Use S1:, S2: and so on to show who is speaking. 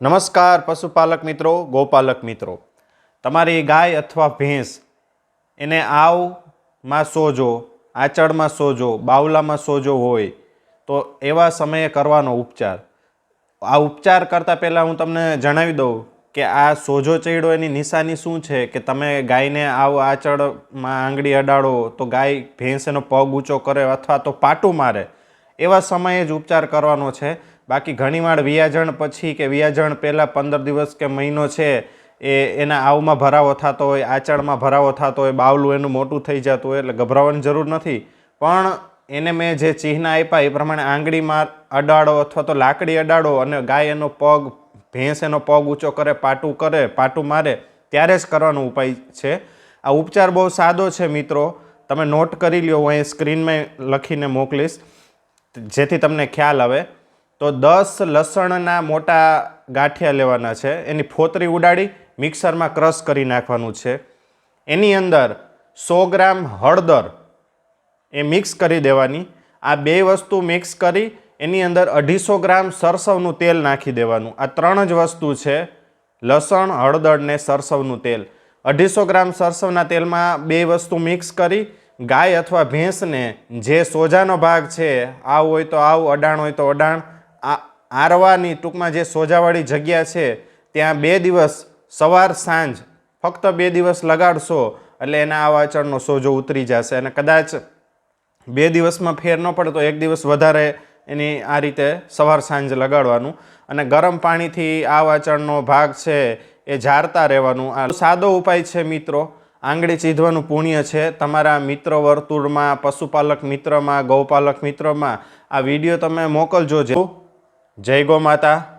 S1: નમસ્કાર, પશુપાલક મિત્રો, ગોપાલક મિત્રો. તમારી ગાય અથવા ભેંસ, એને આવમાં સોજો, આંચળમાં સોજો, બાવલામાં સોજો હોય, તો એવા સમયે કરવાનો ઉપચાર. આ ઉપચાર કરતાં પહેલાં હું તમને જણાવી દઉં કે આ સોજો ચડ્યો એની નિશાની શું છે કે તમે ગાયને આવ આંચળમાં આંગળી અડાડો, તો ગાય ભેંસ એનો પગ ઊંચો કરે અથવા તો પાટું મારે. એવા સમયે જ ઉપચાર કરવાનો છે. બાકી ઘણીવાર વિયાજણ પછી કે વિયાજણ પહેલાં પંદર દિવસ કે મહિનો છે, એ એના આવમાં ભરાવો થતો હોય, આચળમાં ભરાવો થતો હોય, બાવલું એનું મોટું થઈ જતું હોય, એટલે ગભરાવાની જરૂર નથી. પણ એને મેં જે ચિહ્ન આપ્યા એ પ્રમાણે આંગળીમાં અડાડો અથવા તો લાકડી અડાડો અને ગાય એનો પગ, ભેંસ એનો પગ ઊંચો કરે, પાટું કરે, પાટું મારે, ત્યારે જ કરવાનો ઉપાય છે. આ ઉપચાર બહુ સાદો છે મિત્રો. તમે નોટ કરી લ્યો, હું અહીં સ્ક્રીનમાં લખીને મોકલીશ. જેથી તમને ખ્યાલ આવે. તો દસ લસણના મોટા ગાંઠિયા લેવાના છે. એની ફોતરી ઉડાડી મિક્સરમાં ક્રશ કરી નાખવાનું છે. એની અંદર સો ગ્રામ હળદર એ મિક્સ કરી દેવાની. આ બે વસ્તુ મિક્સ કરી એની અંદર અઢીસો ગ્રામ સરસવનું તેલ નાખી દેવાનું. આ ત્રણ જ વસ્તુ છે, લસણ, હળદર ને સરસવનું તેલ. અઢીસો ગ્રામ સરસવના તેલમાં બે વસ્તુ મિક્સ કરી, ગાય અથવા ભેંસને જે સોજાનો ભાગ છે, આવ હોય તો આવ, અડાણ હોય તો અડાણ આ આરવાની ટૂંકમાં જે સોજાવાળી જગ્યા છે, ત્યાં બે દિવસ સવાર સાંજ ફક્ત બે દિવસ લગાડશો, એટલે એના આ વાચણનો સોજો ઉતરી જશે. અને કદાચ બે દિવસમાં ફેર ન પડે તો એક દિવસ વધારે એની આ રીતે સવાર સાંજ લગાડવાનું. અને ગરમ પાણીથી આ વાચણનો ભાગ છે એ ઝારતા રહેવાનું. આ સાદો ઉપાય છે મિત્રો. આંગળી ચીધવાનું પુણ્ય છે. તમારા મિત્ર વર્તુળમાં, પશુપાલક મિત્રમાં, ગૌપાલક મિત્રમાં આ વીડિયો તમે મોકલજો જે જય ગો માતા.